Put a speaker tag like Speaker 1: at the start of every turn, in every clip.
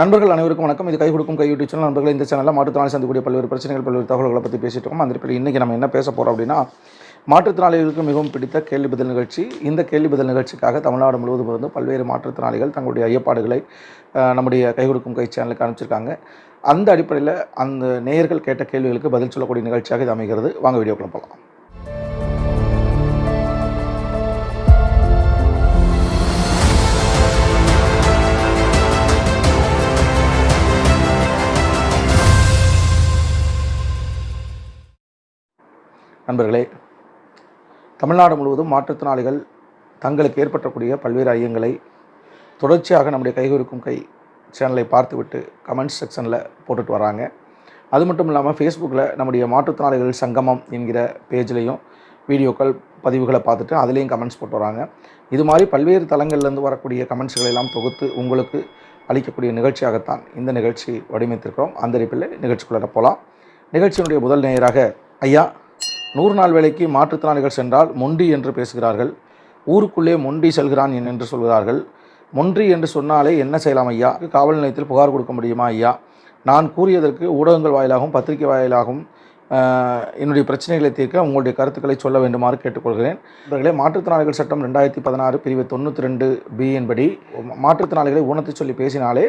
Speaker 1: நண்பர்கள் அனைவருக்கும் வணக்கம். இது கை கொடுக்கும் கை யூடியூப் சேனல். நண்பர்கள் இந்த சேனலில் மாற்றுத்திறனாளி சந்திக்கூடிய பல்வேறு பிரச்சனைகள் பல்வேறு தகவல்களை பற்றி பேசிட்டு இருக்கோம். அந்த பேரில் இன்றைக்கி நம்ம என்ன பேச போகிறோம் அப்படின்னா மாற்றுத்திறனாளிகளுக்கு மிகவும் பிடித்த கேள்வி பதில் நிகழ்ச்சி. இந்த கேள்வி பதில் நிகழ்ச்சிக்காக தமிழ்நாடு முழுவதும் இருந்து பல்வேறு மாற்றுத்திறனாளிகள் தங்களுடைய ஐயப்பாடுகளை நம்முடைய கை கொடுக்கும் கை சேனலுக்கு அனுப்பிச்சிருக்காங்க. அந்த அடிப்படையில் அந்த நேயர்கள் கேட்ட கேள்விகளுக்கு பதில் சொல்லக்கூடிய நிகழ்ச்சியாக இது அமைகிறது. வாங்க வீடியோக்குள்ள போகலாம் நண்பர்களே தமிழ்நாடு முழுவதும் மாற்றுத்திறனாளிகள் தங்களுக்கு ஏற்பட்டக்கூடிய பல்வேறு ஐயங்களை தொடர்ச்சியாக நம்முடைய கைகொடுக்கும் கை சேனலை பார்த்துவிட்டு கமெண்ட்ஸ் செக்ஷனில் போட்டுட்டு வராங்க. அது மட்டும் இல்லாமல் ஃபேஸ்புக்கில் நம்முடைய மாற்றுத்திறனாளிகள் சங்கமம் என்கிற பேஜ்லேயும் வீடியோக்கள் பதிவுகளை பார்த்துட்டு அதுலேயும் கமெண்ட்ஸ் போட்டு வராங்க. இது மாதிரி பல்வேறு தளங்கள்லேருந்து வரக்கூடிய கமெண்ட்ஸ்களை எல்லாம் தொகுத்து உங்களுக்கு அளிக்கக்கூடிய நிகழ்ச்சியாகத்தான் இந்த நிகழ்ச்சி வடிவமைத்திருக்கிறோம். அந்த அடிப்பில் நிகழ்ச்சிக்குள்ளே போகலாம். நிகழ்ச்சியினுடைய முதல் நேயராக ஐயா நூறு நாள் வேலைக்கு மாற்றுத்திறனாளிகள் சென்றால் மொண்டி என்று பேசுகிறார்கள். ஊருக்குள்ளே மொண்டி செல்கிறான் என்று சொல்கிறார்கள். மொன்றி என்று சொன்னாலே என்ன செய்யலாம் ஐயா? காவல் நிலையத்தில் புகார் கொடுக்க முடியுமா ஐயா? நான் கூறியதற்கு ஊடகங்கள் வாயிலாகவும் பத்திரிகை வாயிலாகவும் என்னுடைய பிரச்சனைகளை தீர்க்க உங்களுடைய கருத்துக்களை சொல்ல வேண்டுமாறு கேட்டுக்கொள்கிறேன். இவர்களே மாற்றுத்திறனாளிகள் சட்டம் ரெண்டாயிரத்தி பதினாறு பிரிவு தொண்ணூற்றி ரெண்டு பி என்படி மாற்றுத்திறனாளிகளை ஊனத்தை சொல்லி பேசினாலே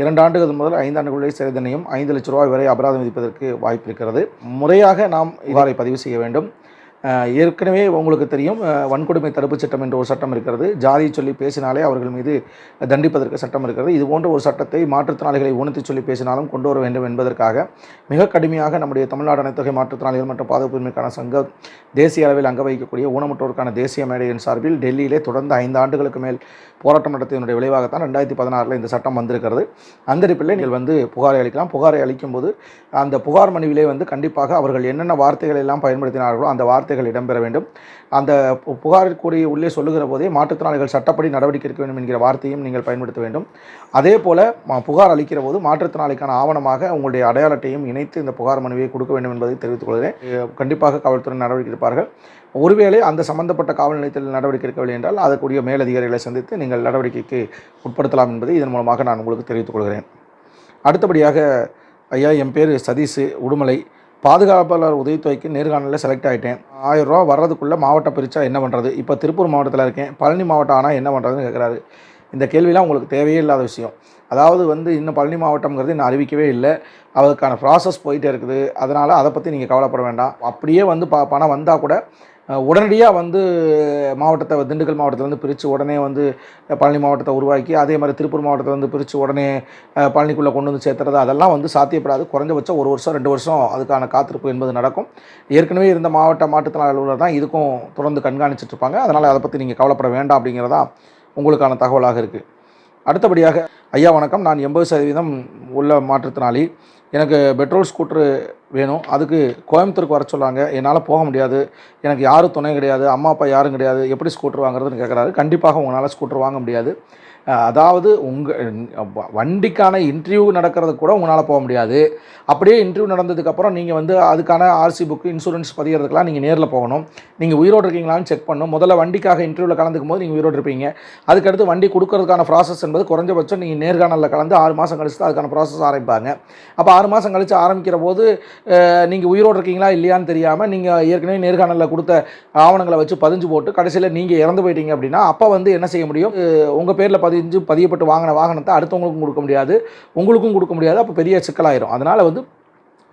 Speaker 1: இரண்டு ஆண்டுகள் முதல் ஐந்து ஆண்டுகளுடைய சிறை தண்டனையும் ஐந்து லட்ச ரூபாய் வரை அபராதம் விதிப்பதற்கு வாய்ப்பு இருக்கிறது முறையாக நாம் இவ்வாறை பதிவு செய்ய வேண்டும். ஏற்கனவே உங்களுக்கு தெரியும் வன்கொடுமை தடுப்புச் சட்டம் என்ற ஒரு சட்டம் இருக்கிறது. ஜாதியை சொல்லி பேசினாலே அவர்கள் மீது தண்டிப்பதற்கு சட்டம் இருக்கிறது. இது போன்ற ஒரு சட்டத்தை மாற்றுத்திறனாளிகளை உணர்த்தி சொல்லி பேசினாலும் கொண்டு வர வேண்டும் என்பதற்காக மிக கடுமையாக நம்முடைய தமிழ்நாடு அனைத்தொகை மாற்றுத்திறனாளிகள் மற்றும் பாதுகாப்பு உரிமைக்கான சங்கம் தேசிய அளவில் அங்க வகிக்கக்கூடிய ஊனமுற்றோருக்கான தேசிய மேடையின் சார்பில் டெல்லியிலே தொடர்ந்து ஐந்து ஆண்டுகளுக்கு மேல் போராட்டம் நடத்தியதனுடைய விளைவாகத்தான் ரெண்டாயிரத்தி பதினாறில் இந்த சட்டம் வந்திருக்கிறது. அந்த அடிப்பில் நீங்கள் வந்து புகாரை அளிக்கலாம். புகாரை அளிக்கும்போது அந்த புகார் மனுவிலே வந்து கண்டிப்பாக அவர்கள் என்னென்ன வார்த்தைகள் எல்லாம் பயன்படுத்தினார்களோ அந்த வார்த்தை வார்த்தைகள் இடம்பெற வேண்டும். அந்த புகார் உள்ளே சொல்லுகிற போதே மாற்றுத்திறனாளிகள் சட்டப்படி நடவடிக்கை எடுக்க வேண்டும் என்கிற வார்த்தையும் நீங்கள் பயன்படுத்த வேண்டும். அதே போல் புகார் அளிக்கிற போது மாற்றுத்திறனாளிக்கான ஆவணமாக உங்களுடைய அடையாள அட்டையும் இணைத்து இந்த புகார் மனுவை கொடுக்க வேண்டும் என்பதை தெரிவித்துக் கொள்கிறேன். கண்டிப்பாக காவல்துறை நடவடிக்கை எடுப்பார்கள். ஒருவேளை அந்த சம்பந்தப்பட்ட காவல் நிலையத்தில் நடவடிக்கை எடுக்கவில்லை என்றால் அதற்குரிய மேலதிகாரிகளை சந்தித்து நீங்கள் நடவடிக்கைக்கு உட்படுத்தலாம் என்பதை இதன் மூலமாக நான் உங்களுக்கு தெரிவித்துக் கொள்கிறேன். அடுத்தபடியாக ஐயா என் பேர் சதீஷ் உடுமலை. பாதுகாப்பாளர் உதவித்தொகைக்கு நேர்காணலில் செலக்ட் ஆகிட்டேன் ஆயிரம் ரூபா வர்றதுக்குள்ளே மாவட்டம் பிரித்தா என்ன பண்ணுறது இப்போ திருப்பூர் மாவட்டத்தில் இருக்கேன். பழனி மாவட்டம் ஆனால் என்ன பண்ணுறதுன்னு கேட்குறாரு இந்த கேள்விலாம் உங்களுக்கு தேவையே இல்லாத விஷயம். அதாவது வந்து இன்னும் பழனி மாவட்டம்ங்கிறது இன்னும் அறிவிக்கவே இல்லை. அதுக்கான ப்ராசஸ் போயிட்டே இருக்குது. அதனால் அதை பற்றி நீங்கள் கவலைப்பட வேண்டாம். அப்படியே வந்து ப பணம் வந்தால் கூட உடனடியாக வந்து மாவட்டத்தை திண்டுக்கல் மாவட்டத்திலேருந்து பிரித்து உடனே வந்து பழனி மாவட்டத்தை உருவாக்கி அதே மாதிரி திருப்பூர் மாவட்டத்தில் வந்து பிரித்து உடனே பழனிக்குள்ளே கொண்டு வந்து சேர்த்துறது அதெல்லாம் வந்து சாத்தியப்படாது. குறைஞ்சபட்சம் ஒரு வருஷம் ரெண்டு வருஷம் அதுக்கான காத்திருப்பு என்பது நடக்கும். ஏற்கனவே இருந்த மாவட்ட மாற்றுத்திறனாளி அலுவலர் தான் இதுக்கும் தொடர்ந்து கண்காணிச்சிட்டு இருப்பாங்க. அதனால் அதை பற்றி நீங்கள் கவலைப்பட வேண்டாம் அப்படிங்கிறதா உங்களுக்கான தகவலாக இருக்குது அடுத்தபடியாக ஐயா வணக்கம். நான் எண்பது சதவீதம் உள்ள மாற்றுத்திறனாளி. எனக்கு பெட்ரோல் ஸ்கூட்ரு வேணும். அதுக்கு கோயம்புத்தூருக்கு வர சொல்கிறாங்க என்னால் போக முடியாது. எனக்கு யாரும் துணை கிடையாது. அம்மா அப்பா யாரும் கிடையாது. எப்படி ஸ்கூட்டர் வாங்குறதுன்னு கேட்குறாரு கண்டிப்பாக உங்களால் ஸ்கூட்டர் வாங்க முடியாது. அதாவது உங்கள் வண்டிக்கான இன்டர்வியூ நடக்கிறது கூட உங்களால் போக முடியாது. அப்படியே இன்டர்வியூ நடந்ததுக்கப்புறம் நீங்கள் வந்து அதுக்கான ஆர்சி புக்கு இன்சூரன்ஸ் பதிகிறதுக்கெலாம் நீங்கள் நேரில் போகணும். நீங்கள் உயிரோடு இருக்கீங்களான்னு செக் பண்ணணும். முதல்ல வண்டிக்காக இன்டர்வியூவில் கலந்துக்கும் போது நீங்கள் உயிரோடு இருப்பீங்க. அதுக்கடுத்து வண்டி கொடுக்கறதுக்கான ப்ராசஸ் என்பது குறைஞ்சபட்சம் நீங்கள் நேர்காணலில் கலந்து ஆறு மாதம் கழிச்சு தான் அதுக்கான ப்ராசஸ் ஆரம்பிப்பாங்க. அப்போ ஆறு மாதம் கழித்து ஆரம்பிக்கிற போது நீங்கள் உயிரோடு இருக்கீங்களா இல்லையான்னு தெரியாமல் நீங்கள் ஏற்கனவே நேர்காணலில் கொடுத்த ஆவணங்களை வச்சு பதிஞ்சு போட்டு கடைசியில் நீங்கள் இறந்து போயிட்டீங்க அப்படின்னா அப்போ வந்து என்ன செய்ய முடியும்? உங்கள் பேரில் பதிஞ்சு பதியப்பட்டு வாங்கின வாகனத்தை அடுத்தவங்களுக்கும் கொடுக்க முடியாது. உங்களுக்கும் கொடுக்க முடியாது. அப்போ பெரிய சிக்கலாயிரும். அதனால் வந்து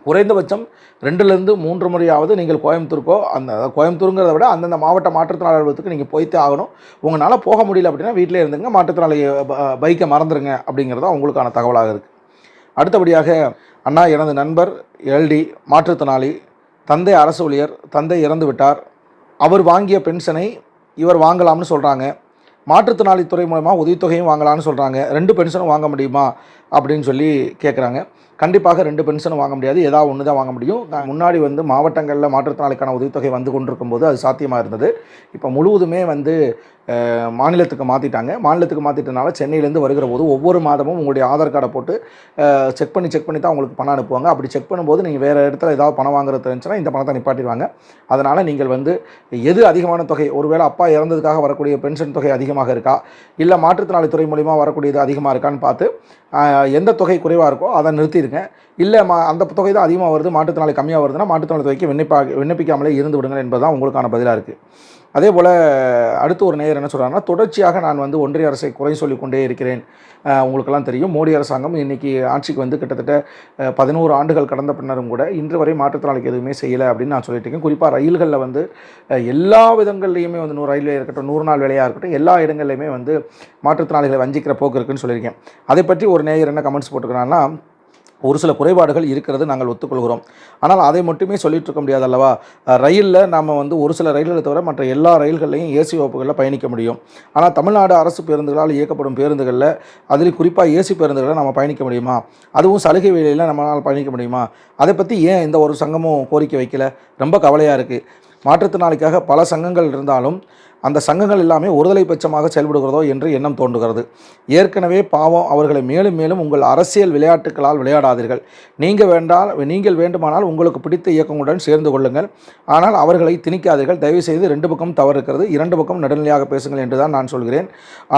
Speaker 1: குறைந்தபட்சம் ரெண்டுலேருந்து மூன்று முறையாவது நீங்கள் கோயம்புத்தூருக்கோ அந்த கோயம்புத்தூருங்கிறத விட அந்தந்த மாவட்ட மாற்றுத்திறனாளி அலுவலகத்துக்கு நீங்கள் போய்த்தே ஆகணும். உங்களால் போக முடியல அப்படின்னா வீட்டிலே இருந்துங்க மாற்றுத்திறனாளி பைக்கை மறந்துடுங்க அப்படிங்கிறது தான் உங்களுக்கான தகவலாக இருக்குது அடுத்தபடியாக அண்ணா எனது நண்பர் எல்டி மாற்றுத்திறனாளி தந்தை அரசு ஊழியர் தந்தை இறந்து விட்டார். அவர் வாங்கிய பென்ஷனை இவர் வாங்கலாம்னு சொல்கிறாங்க மாற்றுத்திறனாளித்துறை மூலமாக உதவித்தொகையும் வாங்கலாம்னு சொல்கிறாங்க ரெண்டு பென்ஷனும் வாங்க முடியுமா? அப்படின்னு சொல்லி கேட்குறாங்க கண்டிப்பாக ரெண்டு பென்ஷனும் வாங்க முடியாது. ஏதாவது ஒன்று தான் வாங்க முடியும். முன்னாடி வந்து மாவட்டங்களில் மாற்றுத்திறனாளிக்கான உதவித்தொகை வந்து கொண்டிருக்கும் போது அது சாத்தியமாக இருந்தது. இப்போ முழுவதுமே வந்து மாநிலத்துக்கு மாற்றிட்டாங்க மாநிலத்துக்கு மாற்றிட்டனால சென்னையிலேருந்து வருகிற போது ஒவ்வொரு மாதமும் உங்களுடைய ஆதார் கார்டை போட்டு செக் பண்ணி செக் பண்ணி தான் உங்களுக்கு பணம் அனுப்புவாங்க. அப்படி செக் பண்ணும்போது நீங்கள் வேறு இடத்துல ஏதாவது பணம் வாங்குறது இருந்துச்சுன்னா இந்த பணத்தை நிப்பாட்டிடுவாங்க. அதனால் நீங்கள் வந்து எது அதிகமான தொகை? ஒருவேளை அப்பா இறந்ததுக்காக வரக்கூடிய பென்ஷன் தொகை அதிகமாக இருக்கா? இல்லை மாற்றுத்திறனாளித்துறை மூலிமா வரக்கூடியது அதிகமாக இருக்கான்னு பார்த்து எந்த தொகை குறைவாக இருக்கோ அதை நிறுத்திடுங்க. இல்லை மா அந்த தொகை தான் அதிகமாக வருது மாற்றுத்திறனாளி கம்மியாக வருதுன்னா மாற்றுத்திறனாளி தொகைக்கு விண்ணப்பா விண்ணப்பிக்காமலே இருந்து விடுங்கள் என்பதுதான் உங்களுக்கான பதிலாக இருக்குது அதே போல் அடுத்து ஒரு நேயர் என்ன சொல்கிறாங்கன்னா தொடர்ச்சியாக நான் வந்து ஒன்றிய அரசை குறை சொல்லிக் கொண்டே இருக்கிறேன் உங்களுக்கெல்லாம் தெரியும். மோடி அரசாங்கம் இன்றைக்கி ஆட்சிக்கு வந்து கிட்டத்தட்ட பதினோரு ஆண்டுகள் கடந்த பின்னரும் கூட இன்று வரை மாற்றுத்திறனாளிக்கு எதுவுமே செய்யலை அப்படின்னு நான் சொல்லிட்டு இருக்கேன். குறிப்பாக ரயில்களில் வந்து எல்லா விதங்கள்லையுமே வந்து நூறு ரயில்வே இருக்கட்டும் நூறு நாள் வேலையாக இருக்கட்டும் எல்லா இடங்கள்லையுமே வந்து மாற்றுத்திறனாளிகளை வஞ்சிக்கிற போக்கு இருக்குன்னு சொல்லியிருக்கேன். அதை பற்றி ஒரு நேயர் என்ன கமெண்ட்ஸ் போட்டுக்கிறாங்கன்னா ஒரு சில குறைபாடுகள் இருக்கிறது நாங்கள் ஒத்துக்கொள்கிறோம். ஆனால் அதை மட்டுமே சொல்லிட்டு இருக்க முடியாது அல்லவா? ரயிலில் நாம் வந்து ஒரு சில ரயில்களை தவிர மற்ற எல்லா ரயில்கள்லையும் ஏசி வகுப்புகளில் பயணிக்க முடியும். ஆனால் தமிழ்நாடு அரசு பேருந்துகளால் இயக்கப்படும் பேருந்துகளில் அதில் குறிப்பாக ஏசி பேருந்துகளை நம்ம பயணிக்க முடியுமா? அதுவும் சலுகை வேலையில் நம்மளால் பயணிக்க முடியுமா? அதை பற்றி ஏன் இந்த ஒரு சங்கமும் கோரிக்கை வைக்கல? ரொம்ப கவலையாக இருக்குது மாற்றுத்திறனாளிக்காக பல சங்கங்கள் இருந்தாலும் அந்த சங்கங்கள் எல்லாமே ஒருதலை பட்சமாக செயல்படுகிறதோ என்று எண்ணம் தோன்றுகிறது. ஏற்கனவே பாவம் அவர்களை மேலும் மேலும் உங்கள் அரசியல் விளையாட்டுகளால் விளையாடாதீர்கள். நீங்கள் வேண்டால் நீங்கள் வேண்டுமானால் உங்களுக்கு பிடித்த இயக்கங்களுடன் சேர்ந்து கொள்ளுங்கள். ஆனால் அவர்களை திணிக்காதீர்கள். தயவு செய்து ரெண்டு பக்கம் தவறு இருக்கிறது இரண்டு பக்கம் நடுநிலையாக பேசுங்கள் என்று தான் நான் சொல்கிறேன்.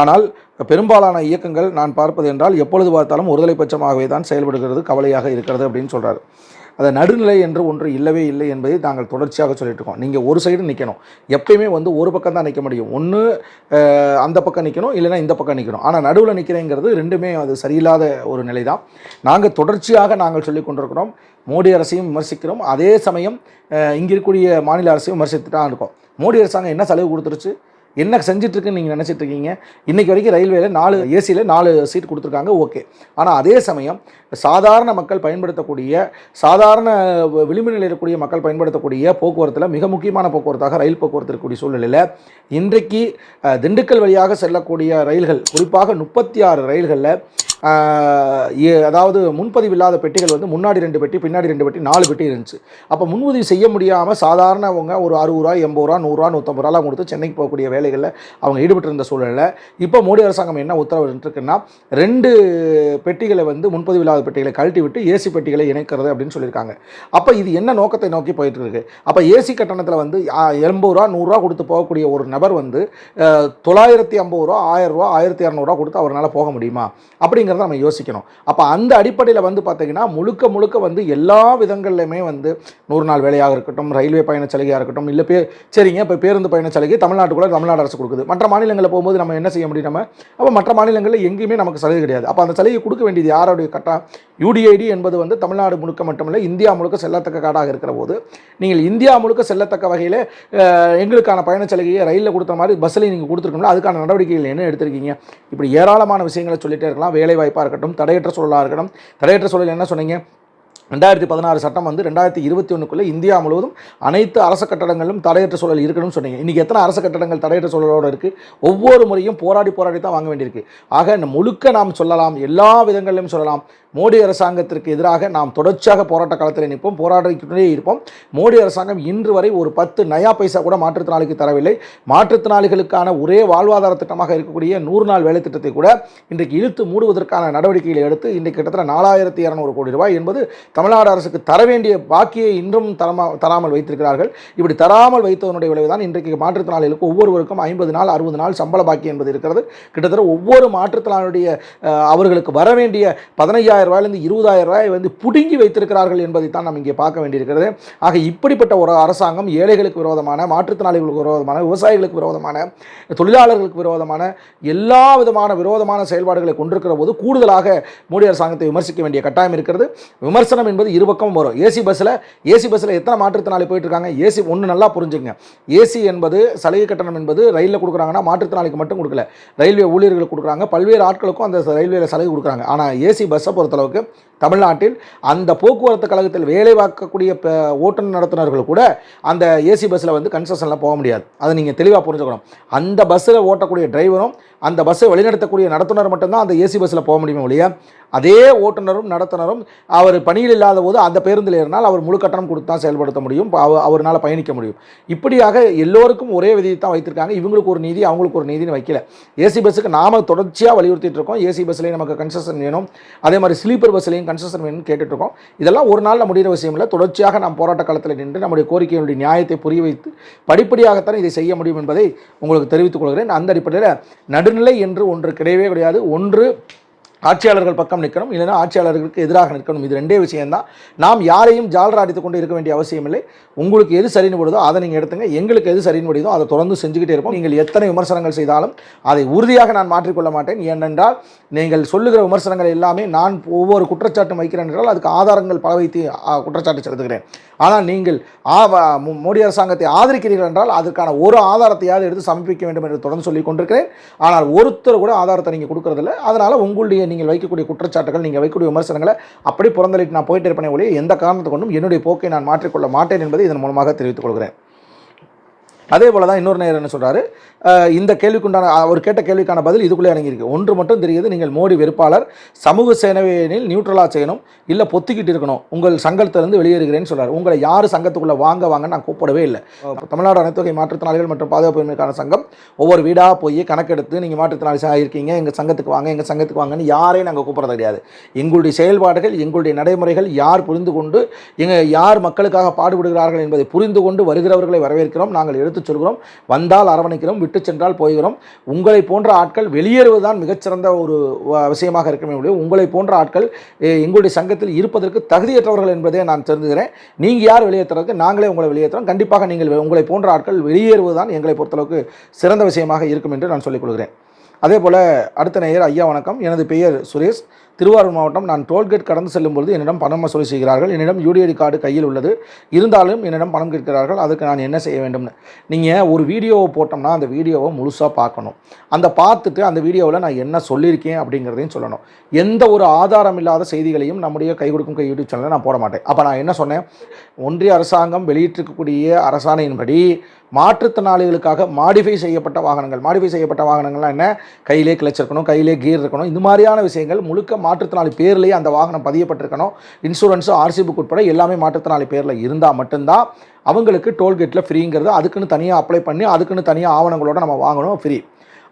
Speaker 1: ஆனால் பெரும்பாலான இயக்கங்கள் நான் பார்ப்பது என்றால் எப்பொழுது பார்த்தாலும் ஒருதலை பட்சமாகவே தான் செயல்படுகிறது கவலையாக இருக்கிறது அப்படின்னு சொல்கிறார் அந்த நடுநிலை என்று ஒன்று இல்லவே இல்லை என்பதை நாங்கள் தொடர்ச்சியாக சொல்லிட்டு இருக்கோம். நீங்கள் ஒரு சைடு நிற்கணும் எப்பயுமே வந்து ஒரு பக்கம் தான் நிற்க முடியும். ஒன்று அந்த பக்கம் நிற்கணும் இல்லைன்னா இந்த பக்கம் நிற்கணும் ஆனால் நடுவில் நிற்கிறேங்கிறது ரெண்டுமே அது சரியில்லாத ஒரு நிலை தான் நாங்கள் தொடர்ச்சியாக நாங்கள் சொல்லி கொண்டிருக்கிறோம். மோடி அரசையும் விமர்சிக்கிறோம். அதே சமயம் இங்கே இருக்கக்கூடிய மாநில அரசையும் விமர்சித்து தான் இருக்கோம். மோடி அரசாங்கம் என்ன செலவு கொடுத்துருச்சு? என்ன செஞ்சிட்ருக்குன்னு நீங்கள் நினச்சிட்டு இருக்கீங்க இன்றைக்கி வரைக்கும் ரயில்வேல நாலு ஏசியில் நாலு சீட் கொடுத்துருக்காங்க ஓகே. ஆனால் அதே சமயம் சாதாரண மக்கள் பயன்படுத்தக்கூடிய சாதாரண விளிம்பு நிலையில் இருக்கக்கூடிய மக்கள் பயன்படுத்தக்கூடிய போக்குவரத்தில் மிக முக்கியமான போக்குவரத்தாக ரயில் போக்குவரத்து இருக்கக்கூடிய சூழ்நிலையில் இன்றைக்கு திண்டுக்கல் வழியாக செல்லக்கூடிய ரயில்கள் குறிப்பாக முப்பத்தி ஆறு ரயில்களில் அதாவது முன்பதிவு இல்லாத பெட்டிகள் வந்து முன்னாடி ரெண்டு பெட்டி பின்னாடி ரெண்டு பெட்டி நாலு பெட்டி இருந்துச்சு. அப்போ முன்பதிவு செய்ய முடியாமல் சாதாரணவங்க ஒரு அறுபது ரூபா எண்பது ரூபா நூறுரூவா நூற்றம்பது ரூபாலாம் கொடுத்து சென்னைக்கு போகக்கூடிய வேலைகளில் அவங்க ஈடுபட்டிருந்த சூழலில். இப்போ மோடி அரசாங்கம் என்ன உத்தரவு ரெண்டு பெட்டிகளை வந்து முன்பதிவு இல்லாத பெட்டிகளை கழட்டி விட்டு ஏசி பெட்டிகளை இணைக்கிறது அப்படின்னு சொல்லியிருக்காங்க. அப்போ இது என்ன நோக்கத்தை நோக்கி போயிட்டு இருக்கு அப்போ ஏசி கட்டணத்தில் வந்து எண்பது ரூபா நூறுரூவா கொடுத்து போகக்கூடிய ஒரு நபர் வந்து தொள்ளாயிரத்தி ஐம்பது ரூபா ஆயிரம் ரூபா ஆயிரத்தி இரநூறுவா கொடுத்து அவரால் போக முடியுமா? அப்படிங்கிறத நம்ம யோசிக்கணும். அப்போ அந்த அடிப்படையில் வந்து பார்த்தீங்கன்னா முழுக்க முழுக்க வந்து எல்லா விதங்கள்லையுமே வந்து நூறு நாள் வேலையாக இருக்கட்டும் ரயில்வே பயண சலுகையாக இருக்கட்டும் இல்லை பே சரிங்க இப்போ பேருந்து பயண சலுகை தமிழ்நாட்டுக்குள்ள தமிழ்நாடு அரசு கொடுக்குது. மற்ற மாநிலங்களில் போகும்போது நம்ம என்ன செய்ய முடியும் நம்ம? அப்போ மற்ற மாநிலங்களில் எங்கேயுமே நமக்கு சலுகை கிடையாது. அப்போ அந்த சலுகை கொடுக்க வேண்டியது யாருடைய கட்டம் யூடிஐடி என்பது வந்து தமிழ்நாடு முழுக்க மட்டுமில்லை இந்தியா முழுக்க செல்லத்தக்க காடாக இருக்கிற போது நீங்கள் இந்தியா முழுக்க செல்லத்தக்க வகையில் எங்களுக்கான பயண சலுகையை ரயிலில் கொடுத்த மாதிரி பஸ்ஸில் நீங்கள் கொடுத்துருக்கோம்ல அதுக்கான நடவடிக்கைகள் என்ன எடுத்திருக்கீங்க? இப்படி ஏராளமான விஷயங்களை சொல்லிகிட்டே இருக்கலாம் வேலை வாய்ப்பாக இருக்கட்டும் தடையற்ற சூழலாக இருக்கட்டும். தடையற்ற சூழல் என்ன சொன்னீங்க? ரெண்டாயிரத்தி பதினாறு சட்டம் வந்து ரெண்டாயிரத்தி இருபத்தி ஒன்றுக்குள்ளே இந்தியா முழுவதும் அனைத்து அரசு கட்டடங்களும் தடையற்ற சூழல் இருக்கணும்னு சொன்னீங்க. இன்றைக்கி எத்தனை அரசு கட்டடங்கள் தடையற்ற சூழலோடு இருக்குது ஒவ்வொரு முறையும் போராடி போராடி தான் வாங்க வேண்டியிருக்கு. ஆக இந்த முழுக்க நாம் சொல்லலாம் எல்லா விதங்களிலும் சொல்லலாம். மோடி அரசாங்கத்திற்கு எதிராக நாம் தொடர்ச்சியாக போராட்ட காலத்தில் நிற்போம் போராடிக்கிட்டே இருப்போம். மோடி அரசாங்கம் இன்று வரை ஒரு பத்து நயா பைசா கூட மாற்றுத்திறனாளிக்கு தரவில்லை. மாற்றுத்திறனாளிகளுக்கான ஒரே வாழ்வாதார திட்டமாக இருக்கக்கூடிய நூறு நாள் வேலை திட்டத்தை கூட இன்றைக்கு இழுத்து மூடுவதற்கான நடவடிக்கைகளை எடுத்து இன்றைக்கு கிட்டத்தட்ட நாலாயிரத்தி இரநூறு கோடி ரூபாய் என்பது தமிழ்நாடு அரசுக்கு தர வேண்டிய பாக்கியை இன்றும் தரமா தராமல் வைத்திருக்கிறார்கள். இப்படி தராமல் வைத்ததனுடைய விளைவுதான் இன்றைக்கு மாற்றுத்திறனாளிகளுக்கு ஒவ்வொருவருக்கும் ஐம்பது நாள் அறுபது நாள் சம்பள பாக்கி என்பது இருக்கிறது. கிட்டத்தட்ட ஒவ்வொரு மாற்றுத்திறனாளியுடைய அவர்களுக்கு வர வேண்டிய பதினைஞ்சாயிரம் ரூபாயிலிருந்து இருபதாயிரம் ரூபாய் வந்து புடுங்கி வைத்திருக்கிறார்கள் என்பதைத்தான் நாம் இங்கே பார்க்க வேண்டியிருக்கிறது. ஆக இப்படிப்பட்ட ஒரு அரசாங்கம் ஏழைகளுக்கு விரோதமான மாற்றுத்திறனாளிகளுக்கு விரோதமான விவசாயிகளுக்கு விரோதமான தொழிலாளர்களுக்கு விரோதமான எல்லா விதமான விரோதமான செயல்பாடுகளை கொண்டிருக்கிற போது கூடுதலாக மோடி அரசாங்கத்தை விமர்சிக்க வேண்டிய கட்டாயம் இருக்கிறது. விமர்சனம் என்பது இருபக்கமும் வரும். ஏசி பஸ்ஸில் ஏசி பஸ்ஸில் எத்தனை மாற்றுத்திறனாளி போயிட்டு இருக்காங்க ஏசி ஒன்று நல்லா புரிஞ்சுங்க ஏசி என்பது சலுகை கட்டணம் என்பது ரயிலில் கொடுக்குறாங்கன்னா மாற்றுத்திறனாளிக்கு மட்டும் கொடுக்கல. ரயில்வே ஊழியர்களுக்கு கொடுக்குறாங்க. பல்வேறு ஆட்களுக்கும் அந்த ரயில்வேல சலுகை கொடுக்குறாங்க. ஆனால் ஏசி பஸ்ஸை பொறுத்தளவுக்கு தமிழ்நாட்டில் அந்த போக்குவரத்து கழகத்தில் வேலை பார்க்கக்கூடிய ஓட்டுநர் நடத்துனர்கள் கூட அந்த ஏசி பஸ்ஸில் வந்து கன்செஷனில் போக முடியாது. அதை நீங்கள் தெளிவாக புரிஞ்சுக்கணும். அந்த பஸ்ஸில் ஓட்டக்கூடிய டிரைவரும் அந்த பஸ்ஸை வழிநடத்தக்கூடிய நடத்துனர் மட்டும்தான் அந்த ஏசி பஸ்ஸில் போக முடியுமே ஒழிய அதே ஓட்டுநரும் நடத்துனரும் அவர் பணியில் இல்லாத போது அந்த பேருந்தில் ஏறினால் அவர் முழு கட்டணம் கொடுத்து தான் செயல்படுத்த முடியும். அவரால் அவர்னால பயணிக்க முடியும். இப்படியாக எல்லோருக்கும் ஒரே விதியை தான் வைத்திருக்காங்க. இவங்களுக்கு ஒரு நீதி அவங்களுக்கு ஒரு நீதினு வைக்கல. ஏசி பஸ்ஸுக்கு நாம தொடர்ச்சியாக வலியுறுத்திட்டு இருக்கோம். ஏசி பஸ்லேயும் நமக்கு கன்செஷன் வேணும். அதே மாதிரி ஸ்லீப்பர் பஸ்லேயும் கன்செஷன் வேணும்னு கேட்டுட்ருக்கோம். இதெல்லாம் ஒரு நாளில் முடிகிற விஷயம் இல்லை. தொடர்ச்சியாக நாம் போராட்ட காலத்தில் நின்று நம்முடைய கோரிக்கையினுடைய நியாயத்தை புரிய வைத்து படிப்படியாகத்தான் இதை செய்ய முடியும் என்பதை உங்களுக்கு தெரிவித்துக் கொள்கிறேன். அந்த அடிப்படையில் நடுநிலை என்று ஒன்று கிடையவே கிடையாது. ஒன்று ஆட்சியாளர்கள் பக்கம் நிற்கணும் இல்லைன்னா ஆட்சியாளர்களுக்கு எதிராக நிற்கணும். இது ரெண்டே விஷயம்தான். நாம் யாரையும் ஜாலரா அடித்துக் கொண்டு இருக்க வேண்டிய அவசியம் இல்லை உங்களுக்கு எது சரின்னு படுதோ அதை நீங்கள் எடுத்துங்க. எங்களுக்கு எது சரின்னு படுதோ அதை தொடர்ந்து செஞ்சுக்கிட்டே இருப்போம். நீங்கள் எத்தனை விமர்சனங்கள் செய்தாலும் அதை உறுதியாக நான் மாற்றிக்கொள்ள மாட்டேன். ஏனென்றால் நீங்கள் சொல்லுகிற விமர்சனங்கள் எல்லாமே நான் ஒவ்வொரு குற்றச்சாட்டும் வைக்கிறேன் என்றால் அதுக்கு ஆதாரங்கள் பல வைத்து குற்றச்சாட்டு செலுத்துகிறேன். ஆனால் நீங்கள் ஆ, மோடி அரசாங்கத்தை ஆதரிக்கிறீர்கள் என்றால் அதற்கான ஒரு ஆதாரத்தையாவது எடுத்து சமர்ப்பிக்க வேண்டும் என்று தொடர்ந்து சொல்லிக் கொண்டிருக்கிறேன். ஆனால் ஒருத்தர் கூட ஆதாரத்தை நீங்கள் கொடுக்கறதில்ல. அதனால் உங்களுடைய நீங்கள் வைக்கக்கூடிய குற்றச்சாட்டுகள் நீங்கள் வைக்கக்கூடிய விமர்சனங்களை அப்படி புறந்தளிட்டு நான் போயிட்டு இருப்பேனே ஒழிய எந்த காரணத்தை கொண்டும் என்னுடைய போக்கை நான் மாற்றிக்கொள்ள மாட்டேன் என்பதை இதன் மூலமாக தெரிவித்துக் கொள்கிறேன். அதே போல தான் இன்னொரு நேரம் என்ன சொல்கிறாரு இந்த கேள்விக்குண்டான அவர் கேட்ட கேள்விக்கான பதில் இதுக்குள்ளே அடங்கியிருக்கு ஒன்று மட்டும் தெரியுது நீங்கள் மோடி வெறுப்பாளர் சமூக சேனவையெனில் நியூட்ரலாக செய்யணும் இல்லை பொத்திக்கிட்டு இருக்கணும் உங்கள் சங்கத்திலிருந்து வெளியேறுகிறேன்னு சொல்றாரு. உங்களை யார் சங்கத்துக்குள்ளே வாங்க வாங்க நான் கூப்பிடவே இல்லை. தமிழ்நாடு அனைத்து வகை மாற்றுத்திறனாளிகள் மற்றும் பாதுகாப்பு சங்கம் ஒவ்வொரு வீடாக போய் கணக்கெடுத்து நீங்கள் மாற்றுத்திறனாளி இருக்கீங்க எங்கள் சங்கத்துக்கு வாங்க எங்கள் சங்கத்துக்கு வாங்கன்னு யாரையும் நாங்கள் கூப்பிட்றது கிடையாது. எங்களுடைய செயல்பாடுகள் எங்களுடைய நடைமுறைகள் யார் புரிந்து கொண்டு எங்கள் யார் மக்களுக்காக பாடுபடுகிறார்கள் என்பதை புரிந்து கொண்டு வருகிறவர்களை வரவேற்கிறோம். நாங்கள் எடுத்துச் சொல்கிறோம் வந்தால் அரவணைக்கிறோம் விட்டு சென்றால் போகிறோம் உங்களை போன்ற ஆட்கள் வெளியேறுவதுதான் மிகச்சிறந்த ஒரு விஷயமாக இருக்கணும் முடியும். உங்களை போன்ற ஆட்கள் எங்களுடைய சங்கத்தில் இருப்பதற்கு தகுதியற்றவர்கள் என்பதை நான் தெரிஞ்சுக்கிறேன். நீங்கள் யார் வெளியேற்றுறதுக்கு நாங்களே உங்களை வெளியேற்றுறோம். கண்டிப்பாக நீங்கள் உங்களை போன்ற ஆட்கள் வெளியேறுவதுதான் எங்களை பொறுத்தளவுக்கு சிறந்த விஷயமாக இருக்கும் என்று நான் சொல்லிக் கொள்கிறேன். அதே போல் அடுத்த நேயர் ஐயா வணக்கம். எனது பெயர் சுரேஷ். திருவாரூர் மாவட்டம் நான் டோல்கேட் கடந்து செல்லும் பொழுது என்னிடம் பணம் வசூல் செய்கிறார்கள். என்னிடம் யூடிஐடி கார்டு கையில் உள்ளது. இருந்தாலும் என்னிடம் பணம் கேட்கிறார்கள். அதுக்கு நான் என்ன செய்ய வேண்டும்னு நீங்கள் ஒரு வீடியோவை போட்டோம்னா அந்த வீடியோவை முழுசாக பார்க்கணும். அந்த பார்த்துட்டு அந்த வீடியோவில் நான் என்ன சொல்லியிருக்கேன் அப்படிங்கிறதையும் சொல்லணும். எந்த ஒரு ஆதாரம் இல்லாத செய்திகளையும் நம்முடைய கை கொடுக்கும் கை யூடியூப் சேனலில் நான் போட மாட்டேன். அப்போ நான் என்ன சொன்னேன்? ஒன்றிய அரசாங்கம் வெளியிட்டிருக்கக்கூடிய அரசாணையின்படி மாற்றுத்திறனாளிகளுக்காக மாடிஃபை செய்யப்பட்ட வாகனங்கள். மாடிஃபை செய்யப்பட்ட வாகனங்கள்லாம் என்ன? கையிலே கிளச் இருக்கணும் கையிலே கீர் இருக்கணும். இந்த மாதிரியான விஷயங்கள் முழுக்க மாற்றுத்திறனாளி பேர்லேயே அந்த வாகனம் பதியப்பட்டிருக்கணும். இன்சூரன்ஸும் ஆர்சி உட்பட எல்லாமே மாற்றுத்திறனாளி பேரில் இருந்தால் மட்டும்தான் அவங்களுக்கு டோல்கேட்டில் ஃப்ரீங்கிறது அதுக்குன்னு தனியாக அப்ளை பண்ணி அதுக்குன்னு தனியாக ஆவணங்களோட நம்ம வாங்கணும் ஃப்ரீ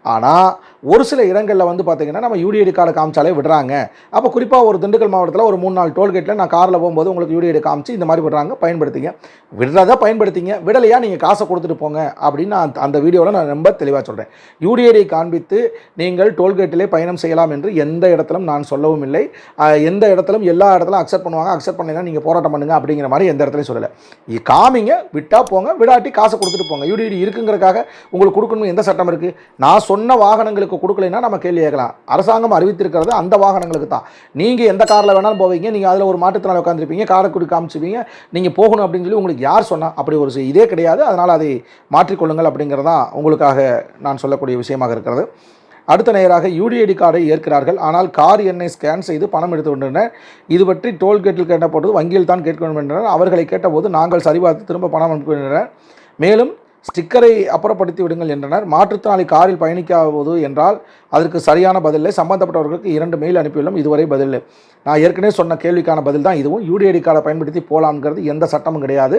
Speaker 1: ஆனால் ஒரு சில இடங்களில் வந்து பார்த்தீங்கன்னா நம்ம யூடிஐடி கார்டை காமிச்சாலே விடுறாங்க. அப்போ குறிப்பாக ஒரு திண்டுக்கல் மாவட்டத்தில் ஒரு மூணு நாள் டோல்கேட்டில் நான் காரில் போகும்போது உங்களுக்கு யூடிஐடி காமிச்சு இந்த மாதிரி விடுறாங்க பயன்படுத்திங்க. விடுறதா பயன்படுத்திங்க. விடலையா நீங்கள் காசை கொடுத்துட்டு போங்க அப்படின்னு நான் அந்த- அந்த வீடியோவில் நான் ரொம்ப தெளிவாக சொல்கிறேன் யூடிஐடி காண்பித்து நீங்கள் டோல்கேட்டிலே பயணம் செய்யலாம் என்று எந்த இடத்திலும் நான் சொல்லவும் இல்லை. எந்த இடத்திலும் எல்லா இடத்துலும் அக்செப்ட் பண்ணுவாங்க. அக்செப்ட் பண்ணலைன்னா நீங்கள் போராட்டம் பண்ணுங்க அப்படிங்கிற மாதிரி எந்த இடத்துலையும் சொல்லலை. காமிங்க விட்டால் போங்க விடாட்டி காசை கொடுத்துட்டு போங்க. யூடிஐடி இருக்குங்கிறதுக்காக உங்களுக்கு கொடுக்கணும் எந்த சட்டம் இருக்குது நான் சொன்ன வாகனங்களுக்கு கொடுக்கலைன்னா நம்ம கேள்வி கேட்கலாம். அரசாங்கம் அறிவித்திருக்கிறது அந்த வாகனங்களுக்கு தான். நீங்கள் எந்த காரில் வேணாலும் போவீங்க. நீங்கள் அதில் ஒரு மாற்றுத்திறனாளி உட்காந்துருப்பீங்க காரை குடி காமிச்சுப்பீங்க நீங்கள் போகணும் அப்படின்னு சொல்லி உங்களுக்கு யார் சொன்னால் அப்படி ஒரு இதே கிடையாது. அதனால் அதை மாற்றிக்கொள்ளுங்கள் அப்படிங்கிறதான் உங்களுக்காக நான் சொல்லக்கூடிய விஷயமாக இருக்கிறது. அடுத்த நேராக யூடிஐடி கார்டை ஏற்கிறார்கள். ஆனால் கார் எண்ணை ஸ்கேன் செய்து பணம் எடுத்து கொண்டனர். இது பற்றி டோல்கேட்டில் கேட்டபோது வங்கியில் தான் கேட்க வேண்டும் என்றனர். அவர்களை கேட்டபோது நாங்கள் சரிபார்த்து திரும்ப பணம் அனுப்புகின்றனர் மேலும் ஸ்டிக்கரை அப்புறப்படுத்தி விடுங்கள் என்றனர். மாற்றுத்திறனாளி காரில் பயணிக்காவது என்றால் அதற்கு சரியான பதிலை சம்பந்தப்பட்டவர்களுக்கு இரண்டு மெயில் அனுப்பியுள்ளோம். இதுவரை பதில் நான் ஏற்கனவே சொன்ன கேள்விக்கான பதில் தான் இதுவும். யூடிஐடி கார்டை பயன்படுத்தி போகலாம்ங்கிறது எந்த சட்டமும் கிடையாது.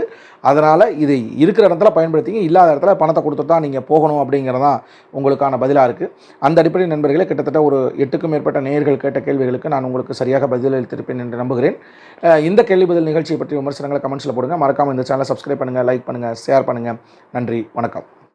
Speaker 1: அதனால் இது இருக்கிற இடத்துல பயன்படுத்திங்க. இல்லாத இடத்துல பணத்தை கொடுத்துட்டு தான் நீங்கள் போகணும் அப்படிங்கிறது தான் உங்களுக்கான பதிலாக இருக்குது அந்த அடிப்படை நண்பர்களே கிட்டத்தட்ட ஒரு எட்டுக்கும் மேற்பட்ட நேயர்கள் கேட்ட கேள்விகளுக்கு நான் உங்களுக்கு சரியாக பதிலளித்திருப்பேன் என்று நம்புகிறேன். இந்த கேள்வி பதில் நிகழ்ச்சியை பற்றி விமர்சனங்களை கமெண்ட்ஸில் போடுங்க. மறக்காமல் இந்த சேனலை சப்ஸ்கிரைப் பண்ணுங்கள் லைக் பண்ணுங்கள் ஷேர் பண்ணுங்கள் நன்றி. நன்றி வணக்கம்.